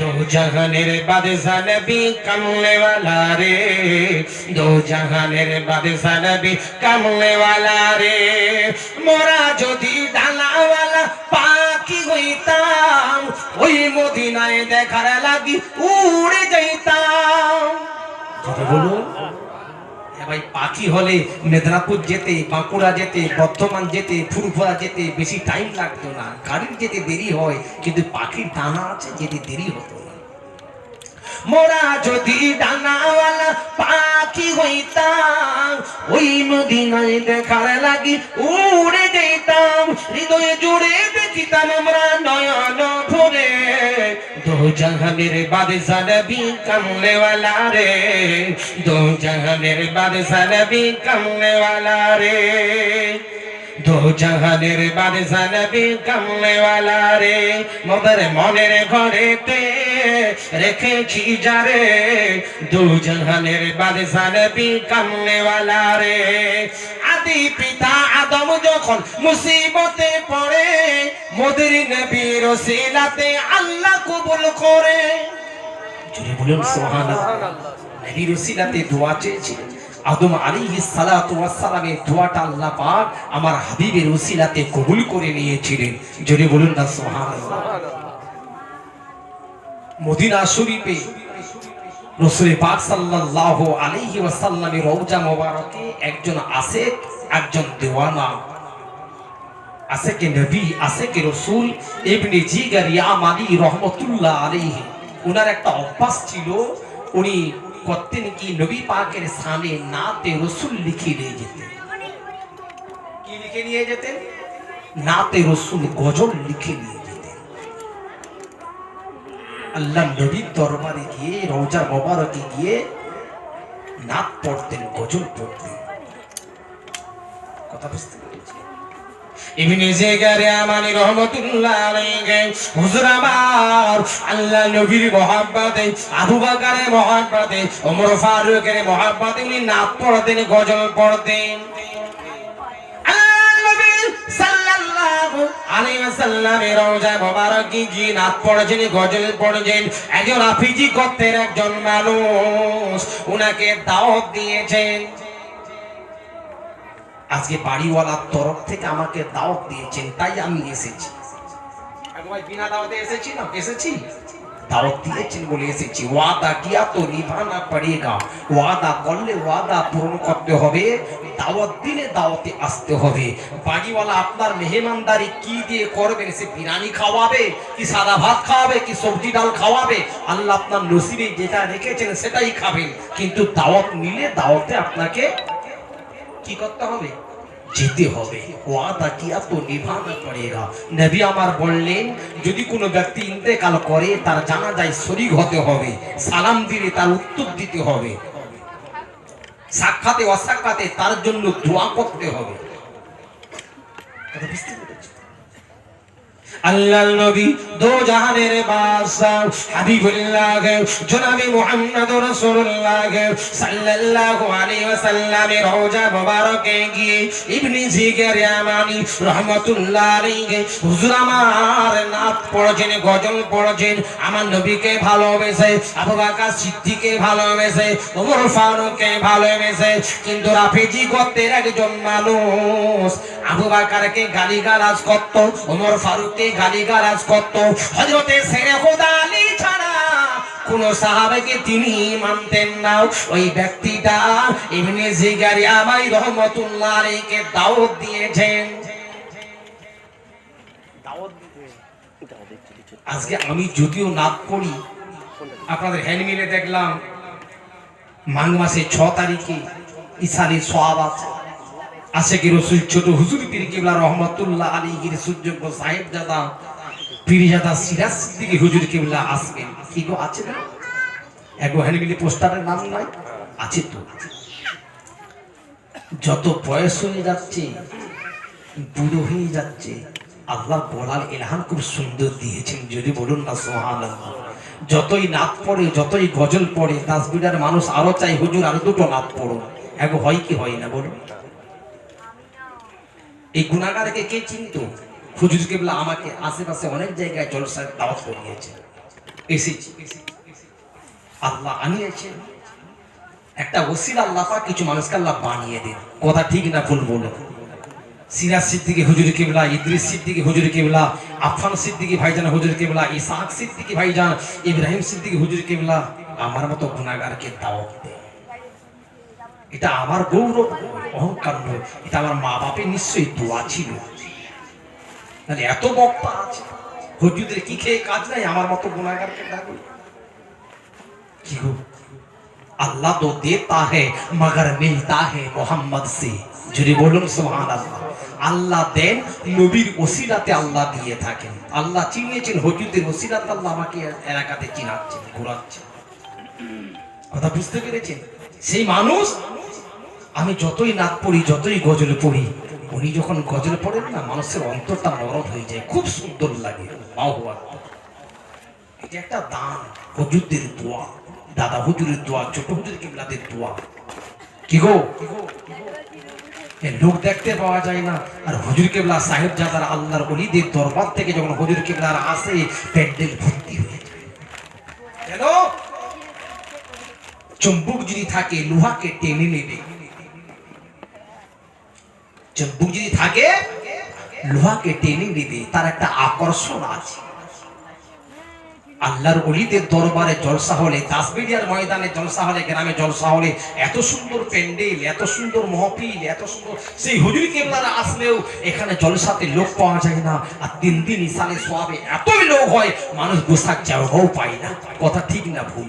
দো জাহানের বাদশা নবী কামলে ওয়ালা রে। দো জাহানের বাদশা নবী কামলে ওয়ালা রে। মোরা যদি ডালাওয়ালা পাখি হইতাম, ওই মদিনায় দেখার লাগি উড়ে যাইতাম। কথা বলুন। ভাই, পাখি হলে মেদিনীপুর যেতে, বাঁকুড়া যেতে, বর্ধমান যেতে, ফুরফুরা যেতে বেশি টাইম লাগতো না। গাড়ির যেতে দেরি হয়, কিন্তু পাখির ডানা আছে যেতে দেরি হতো না। মোরা যদি ডানাওয়ালা পাখি হইতাম, ওই মদিনায় দেখার লাগি উড়ে যেতাম। হৃদয়ে জুড়ে দেখিতাম আমরা নয়ন ভরে দো জাহানের বাদশা নবী কামলে ওয়ালা রে দো জাহানের বাদশা নবী কামলে ওয়ালা রে দো জাহানের বাদশা নবী কামলে ওয়ালা রে, মোদের মনের ঘরেতে রেখেছি যারে দো জাহানের বাদশা নবী কামলে ওয়ালা রে, আদি পিতা আদম যখন মুসিবতে পড়ে, মোদের নবীর ওসিলাতে আল্লাহ কবুল করে। জুড়ে বলুন, সুবহানাল্লাহ। নবীর ওসিলাতে দোয়া চেয়েছিলেন। আদম আলাইহিস সালাতু ওয়াস সালামের দোয়াটা আল্লাহ পাক আমার হাবিবের ওসিলাতে কবুল করে নিয়েছিলেন। জোরে বলুন না, সুবহানাল্লাহ। মদিনা শরীফে পাক ওয়াসাল্লামের রওজা মোবারকে একজন আশেক, একজন দেওয়ানা। আশেকে নবী রসুল, ইবনে জিগার ইয়ামানি রহমতুল্লাহ আলাইহি। ওনার একটা অভ্যাস ছিল, উনি করতেন কি নবী পাকের সামনে নাতে রসুল লিখে নিয়ে যেতেন। কি লিখে নিয়ে যেতেন? নাতে রসুল গজল লিখে নিয়ে যেতেন। আল্লাহ নবীর দরবারে গিয়ে, রওজা মোবারকে গিয়ে নাত পড়তেন, গজল পড়তেন। কথা বুঝতে ইবনে জেগারে আমানি রহমাতুল্লাহ আলাইহি, হুজুর আমার, আল্লাহ নবীর মহব্বতে, আবু বকরের মহব্বতে, ওমর ফারুকের মহব্বতে, উনি নাত পড়তেন, গজল পড়তেন। একজন হাফিজি করতেন একজন মানুষ উনাকে দাওয়াত দিয়েছেন। আজকে বাড়িওয়ালার তরফ থেকে আমাকে দাওয়াত দিয়েছেন তাই আমি এসেছি। বিনা দাওয়াতে এসেছি না? এসেছি? দাওয়াত দিয়েছেন বলে এসেছি। ওয়াদা কিয়া তো নিভানা পড়েগা। ওয়াদা করলে ওয়াদা পূরণ করতে হবে দাওয়াত দিলে দাওয়াতে আসতে হবে। বাড়িওয়ালা আপনার মেহমানদারি কি দিয়ে করবেন সে বিরিয়ানি খাওয়াবে কি সাদা ভাত খাওয়াবে কি সবজি ডাল খাওয়াবে? আল্লাহ আপনার নসিবে যেটা রেখেছেন সেটাই খাবেন। কিন্তু দাওয়াত নিলে দাওয়াতে আপনাকে কি করতে হবে? যেতে হবে। আমার বললেন, যদি কোনো ব্যক্তি ইন্তেকাল করে, তার জানা যায় শরীর হতে হবে, সালাম দিলে তার উত্তর দিতে হবে। সাক্ষাতে, অসাক্ষাতে তার জন্য দোয়া করতে হবে। বুঝতে? আল্লাহ নবী দো জাহানের বাদশাহ হাবিবুল্লাহ জনাবি মুহাম্মদ রাসূলুল্লাহ সাল্লাল্লাহু আলাইহি রওজা গিয়ে ইবনে জিগর ইয়ামানি আলাইহি, হুজুর আমার নাত পড়েছেন, গজল পড়েছেন, আমার নবীকে ভালোবেসে, আবু বকর সিদ্দিককে ভালোবেসে, ওমর ফারুককে ভালোবেসে, কিন্তু রাফিজি গোত্রের একজন মানুষ আবু বকরকে গালিগালাজ করত ওমর ফারুককে গালিগালাজ করত। হযরতে শেরে খোদা আলী ছাড়া কোন সাহাবাকে তিনি মানতেন না। ওই ব্যক্তিটা ইবনে জিগারি আমাই রহমতুল্লাহ আলাইহিকে দাওয়াত দিয়েছেন। আজকে আমি যদিও নাক করি আপনাদের হ্যান্ডমিলে দেখলাম মাঘ মাসে ছ তারিখে ইসারি সোয়াব আছে। আশেকি রসুল? ছোট হুজুর পীর কিবলা রহমতুল্লাহ আলী গির সূর্যজ্ঞ সাহেব দাদা পীরজাদা সিরাজ সিদ্দিকী হুজুর কিবলা আসবেন। কি গো, আছে না? এক হ্যান্ড মিলি পোস্টারের নাম নাই? আছে তো। যত বয়স হয়ে যাচ্ছে, বুড়ো হয়ে যাচ্ছে, আল্লাহ বলার এলহান খুব সুন্দর দিয়েছেন। যদি বলুন না সোহান যতই নাচ পড়ে, যতই গজল পড়ে তাসবিরার মানুষ আরও চাই হুজুর আরও দুটো নাচ পড়ো এক হয় কি হয় না, বলুন। এই গুণাগারকে কে চিনত? হুজুর কেবলা আমাকে আশেপাশে অনেক জায়গায় জলসার দাওয়াত করিয়েছে। এসেছি আল্লাহ আনিয়েছেন। একটা ওসিল আল্লাহ কিছু মানুষকে আল্লাহ বানিয়ে দেন। কথা ঠিক না ভুল বলো? সিরাজ সিদ্দিকি হুজুর কেবলা ইদ্রিস সিদ্দিকি হুজুর কেবলা আফান সিদ্দিকি ভাইজান হুজুর কেবলা ইসাহাক সিদ্দিকি ভাইজান, ইব্রাহিম সিদ্দিকি হুজুর কেবলা আমার মতো গুণাগারকে দাওয়াত দেয় এটা আমার গৌরব, অহংকার নয়, এটা আমার মা বাপের নিশ্চয়ই দোয়া ছিল। তাহলে এত বক্তা আছে হজুদের কি খেয়ে কাজ নাই? আমার মতো গুণাগারকে ডাকুন কি গো? আল্লাহ তো দেতা হে, মগর মিলতা হে মোহাম্মদ সে। যদি বলুন সোহান আল্লাহ আল্লাহ দেন, নবীর ওসিরাতে আল্লাহ দিয়ে থাকেন। আল্লাহ চিনিয়েছেন হজুদের ওসিরাত আল্লাহ আমাকে এলাকাতে চিনাচ্ছেন, ঘোরাচ্ছেন। কথা বুঝতে পেরেছেন? সেই মানুষ, আমি যতই নাচ পড়ি, যতই গজল পড়ি, উনি যখন গজল পড়েন না, মানুষের অন্তরটা নরম হয়ে যায়, খুব সুন্দর লাগে এটা একটা দান, হুজুরদের দোয়া, দাদা দোয়া, ছোট হুজুর কিবলাদের দোয়া। কি গো? লোক দেখতে পাওয়া যায় না, আর হুজুর কেবলা সাহেব জাদার আল্লাহর অলিদের দরবার থেকে যখন হজুর কেবলার আসে, প্যান্ডেল ভর্তি হয়ে যায়। কেন? চম্বুক যদি থাকে, লোহাকে টেনে নেবে। চম্বুক যদি থাকে, লোহাকে টেনে নেবে। তার একটা আকর্ষণ আছে। আল্লাহর অলিদের দরবারে, জলসা হলে তাসবিরিয়ার ময়দানে, জলসা হলে, গ্রামে জলসা হলে, এত সুন্দর প্যান্ডেল, এত সুন্দর মহফিল, এত সুন্দর সেই হুজুর কেবলারা আসলেও এখানে জলসাতে লোক পাওয়া যায় না। আর দিন দিন ইসালে সোয়াবে এতই লোক হয়, মানুষ বসার জায়গাও পায় না। কথা ঠিক না ভুল।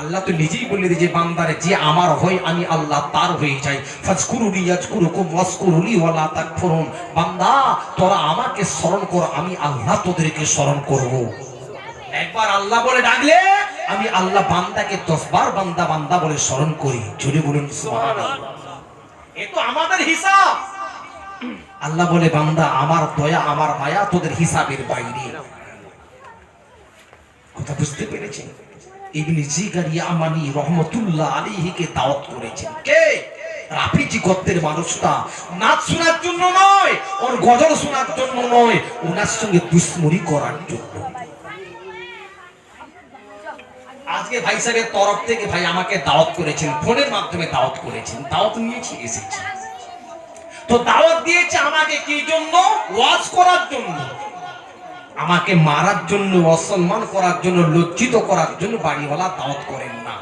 আল্লাহ তো নিজেই বলে দিয়েছে বান্দারে, যে আমার হয় আমি আল্লাহ তার হয়ে যাই ফাজকুরুনি ইয়াজকুরুকুম ওয়াসকুরুনি ওয়ালা তাকফুরুন। বান্দা, তোরা আমাকে স্মরণ কর, আমি আল্লাহ তোদেরকে স্মরণ করব। একবার আল্লাহ বলে ডাকলে, আমি আল্লাহ বান্দাকে দশ বার বান্দা বান্দা বলে স্মরণ করি। জোরে বলুন, সুবহানাল্লাহ। এ তো আমাদের হিসাব। আল্লাহ বলে, বান্দা, আমার দয়া, আমার মায়া তোদের হিসাবের বাইরে। কথা বুঝতে পেরেছেন? আজকে ভাই সাহেবের তরফ থেকে ভাই আমাকে দাওয়াত করেছেন, ফোনের মাধ্যমে দাওয়াত করেছেন। দাওয়াত নিয়েছি, এসেছি। তো দাওয়াত দিয়েছে আমাকে কি জন্য? ওয়াজ করার জন্য। আমাকে মারার জন্য, অসম্মান করার জন্য, লজ্জিত করার জন্য বাড়িওয়ালা দাওয়াত করেন না।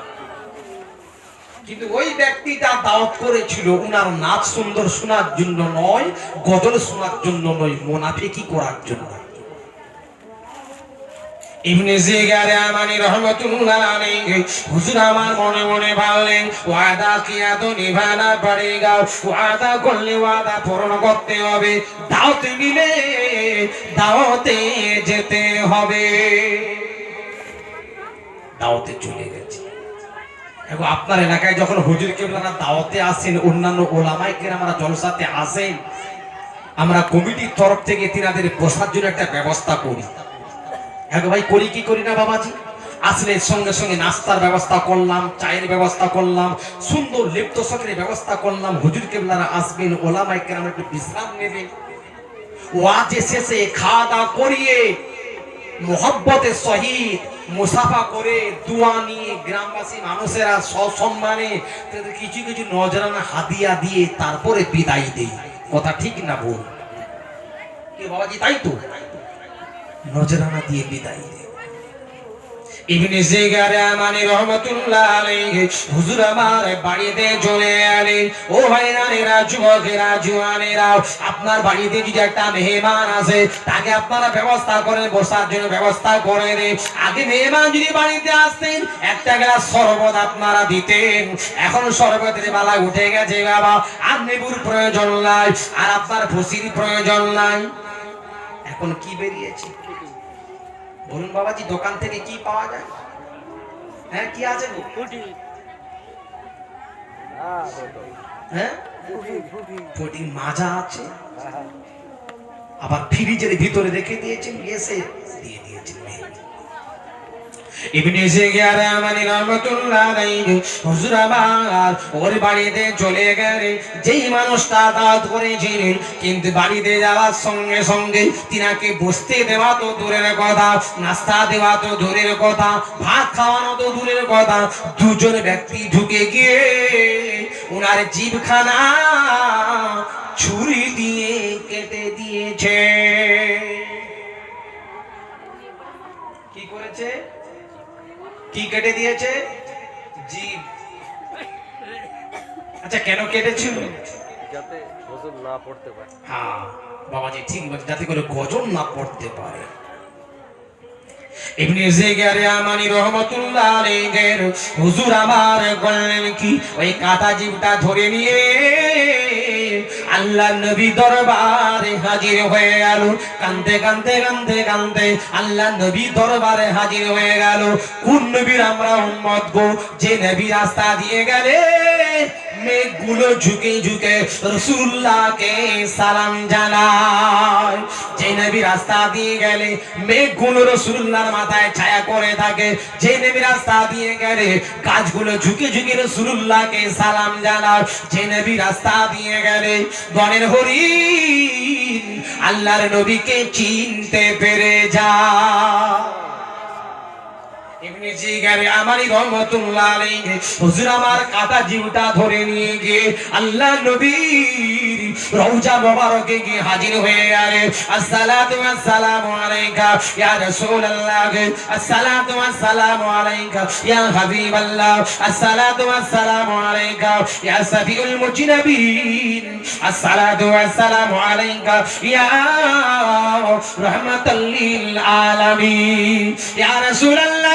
কিন্তু ওই ব্যক্তিটা দাওয়াত করেছিল, উনার নাচ সুন্দর শোনার জন্য নয়, গজল শোনার জন্য নয়, মোনাফিকি করার জন্য। আমার দাওতে দাওতে যেতে হবে। দাওয়াতে চলে গেছে। এখন আপনার এলাকায় যখন হুজুর কেবলারা দাওয়াতে আসেন, অন্যান্য ওলামাই কেরামরা জলসাতে আসেন, আমরা কমিটির তরফ থেকে তিনাদের বসার জন্য একটা ব্যবস্থা করি। হ্যাঁ ভাই, করি কি করি না বাবাজি? আসলে সঙ্গে সঙ্গে নাস্তার ব্যবস্থা করলাম, চায়ের ব্যবস্থা করলাম, সুন্দর লিপ্ত শখের ব্যবস্থা করলাম, হুজুর কেবলারা আসবেন ওলামাই কেরাম একটু বিশ্রাম নেবেন ওয়াজে শেষে খাওয়া দাওয়া করিয়ে মোহব্বতের সহিত মুসাফা করে দোয়া নিয়ে গ্রামবাসী মানুষেরা সসম্মানে তাদের কিছু কিছু নজরানা হাদিয়া দিয়ে তারপরে বিদায় দেয়। কথা ঠিক না ভুল? কি বাবাজি, তাই তো? নজরানা দিয়ে বিদায় আপনার বাড়িতে যদি একটা মেহমান তাকে আপনারা ব্যবস্থা বসার জন্য ব্যবস্থা আগে মেহমান যদি বাড়িতে আসতেন, একটা গ্লাস শরবত আপনারা দিতেন। এখন শরবতের বেলা উঠে গেছে বাবা, আর নেবুর প্রয়োজন নাই, আর আপনার ভুসির প্রয়োজন নাই। এখন কি বেরিয়েছে? বলুন বাবাজি দোকান থেকে কি পাওয়া যায়? হ্যাঁ কি আছে গো? হ্যাঁ? ফুটি মাজা আছে। আবার ফ্রিজের ভিতরে রেখে দিয়েছেন এসে দিয়ে। ইবনে জিগার আমানি আলাইহি, হুজুর আমার, ওর বাড়িতে চলে গেলে যেই কিন্তু বাড়িতে যাওয়ার সঙ্গে সঙ্গে তিনাকে বসতে দেওয়া তো দূরের কথা, নাস্তা দেওয়া তো দূরের কথা, ভাত খাওয়ানো তো দূরের কথা, দুজন ব্যক্তি ঢুকে গিয়ে ওনার জীবখানা ছুরি দিয়ে কেটে দিয়েছে। কি করেছে? কি কেটে দিয়েছে? জীব। আচ্ছা কেন কেটেছিল? যাতে ওজন না পড়তে পারে। হ্যাঁ বাবাজি ঠিক বলছে যাতে করে গজল না পড়তে পারে। ইবনে জিগারে আমানি রহমাতুল্লাহ আলাইহির হুজুর আমার বললেন কি ওই কাটা জীবটা ধরে নিয়ে আল্লাহ নবী দরবারে হাজির হয়ে গেল। কান্দে কান্দে কান্দে কান্দে আল্লাহ নবী দরবারে হাজির হয়ে গেল। কোন নবীর আমরা উম্মত গো? যে নবী রাস্তা দিয়ে গেলে মেঘগুলো ঝুঁকে ঝুঁকে রসুল্লাহকে সালাম জানায় যে নবী রাস্তা দিয়ে গেলে মেঘগুলো রসুল্লাহর মাথায় ছায়া করে থাকে যে নবী রাস্তা দিয়ে গেলে গাছগুলো ঝুঁকে ঝুঁকে রসুল্লাহকে সালাম জানায় যে নবী রাস্তা দিয়ে গেলে বনের হরিণ, আল্লাহর নবীকে চিনতে পেরে যায় ইবনে জিগারে আমারই রহমাতুল্লাহ আলাইহি। হুজুর আমার কাটা জিউটা ধরে নিয়ে গিয়ে আল্লাহ নবীর রওজা মোবারকে গিয়ে হাজির হয়ে গেলে, আসসালাতু ওয়াসসালামু আলাইকা ইয়া রাসূলুল্লাহ, আসসালাতু ওয়াসসালামু আলাইকা ইয়া হাবিবাল্লাহ, আসসালাতু ওয়াসসালামু আলাইকা ইয়া সাফিউল মুজনাবিন, আসসালাতু ওয়াসসালামু আলাইকা ইয়া রাহমাতাল লিল আলামিন, ইয়া রাসূলুল্লাহ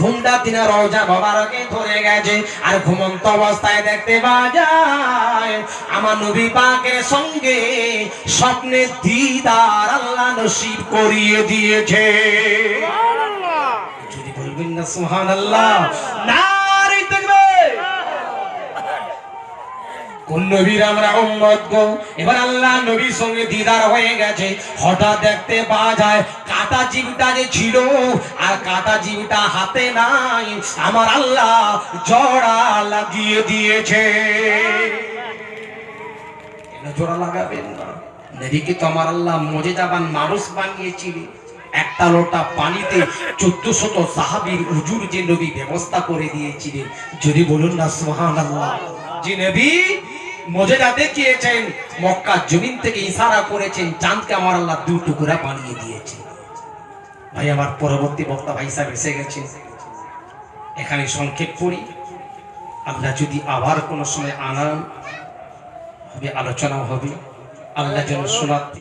ঘুমটা তিনা রওজা মোবারকে ধরে গেছে। আর ঘুমন্ত অবস্থায় দেখতে পাওয়া যায় আমার নবী পাকের সঙ্গে স্বপ্নে দিদার আল্লাহ নসিব করিয়ে দিয়েছে। যদি বলবেন না সুবহানাল্লাহ। নারী কোন নবীর আমরা উম্মত গো? এবার আল্লাহ নবীর সঙ্গে দিদার হয়ে গেছে। হঠাৎ দেখতে পাওয়া যায়, কাটা জীবটা যে ছিল আর কাটা হাতে নাই, আমার আল্লাহ জড়া লাগিয়ে দিয়েছে। জোড়া লাগাবেন না? নবীকে তো আমার আল্লাহ মজে যাবান মানুষ বানিয়েছিলেন একটা লোটা পানিতে চোদ্দ সাহাবির উজুর যে নবী ব্যবস্থা করে দিয়েছিলেন। যদি বলুন না সুহান আল্লাহ যে নবী মজেদা দেখিয়েছেন মক্কা জমিন থেকে ইশারা করেছেন, চাঁদকে আমার আল্লাহ দু টুকরা বানিয়ে দিয়েছে। ভাই, আমার পরবর্তী বক্তা ভাই সাহেব এসে গেছে। এখানে সংক্ষেপ করি আল্লাহ যদি আবার কোনো সময় আনান, হবে, আলোচনাও হবে। আল্লাহ যেন শোনাতে